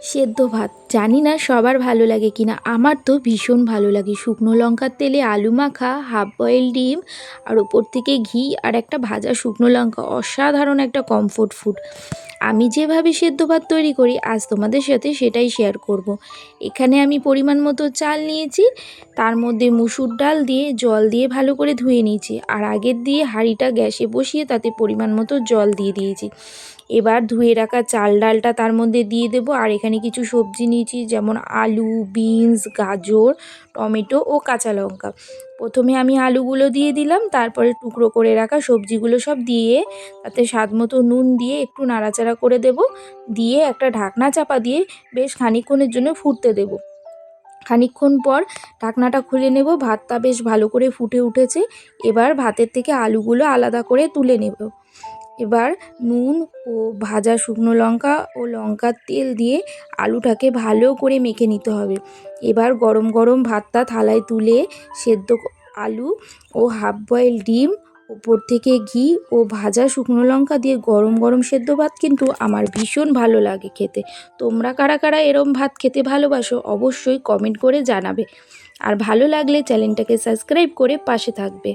সেদ্ধ ভাত। জানি না সবার ভালো লাগে কিনা, আমার তো ভীষণ ভালো লাগে। শুকনো লঙ্কার তেলে আলু মাখা হাফ বয়েল ডিম, আর ওপর থেকে ঘি আর একটা ভাজা শুকনো লঙ্কা, অসাধারণ একটা কমফোর্ট ফুড আমি যেভাবে সেদ্ধ ভাত তৈরি করি, আজ তোমাদের সাথে সেটাই শেয়ার করব। এখানে আমি পরিমাণ মতো চাল নিয়েছি, তার মধ্যে মুসুর ডাল দিয়ে জল দিয়ে ভালো করে ধুয়ে নিয়েছি, আর আগের দিয়ে হাঁড়িটা গ্যাসে বসিয়ে তাতে পরিমাণ মতো জল দিয়ে দিয়েছি। এবার ধুয়ে রাখা চাল ডালটা তার মধ্যে দিয়ে দেব, আর এখানে কিছু সবজি নিয়েছি, যেমন আলু, বিনস, গাজর, টমেটো ও কাঁচা লঙ্কা। প্রথমে আমি আলুগুলো দিয়ে দিলাম, তারপরে টুকরো করে রাখা সবজিগুলো সব দিয়ে তাতে স্বাদ মতো নুন দিয়ে একটু নাড়াচাড়া করে দেব। দিয়ে একটা ঢাকনা চাপা দিয়ে বেশ খানিকক্ষণের জন্য ফুটতে দেব। খানিকক্ষণ পর ঢাকনাটা খুলে নেব, ভাতটা বেশ ভালো করে ফুটে উঠেছে। এবার ভাতের থেকে আলুগুলো আলাদা করে তুলে নেব। এবার নুন ও ভাজা শুকনো লঙ্কা ও লঙ্কার তেল দিয়ে আলুটাকে ভালো করে মেখে নিতে হবে। এবার গরম গরম ভাতটা থালায় তুলে সেদ্ধ আলু ও হাফ বয়েল ডিম, ওপর থেকে ঘি ও ভাজা শুকনো লঙ্কা দিয়ে গরম গরম সেদ্ধ ভাত কিন্তু আমার ভীষণ ভালো লাগে খেতে। তোমরা কারা কারা এরম ভাত খেতে ভালোবাসো অবশ্যই কমেন্ট করে জানাবে। আর ভালো লাগলে চ্যানেলটাকে সাবস্ক্রাইব করে পাশে থাকবে।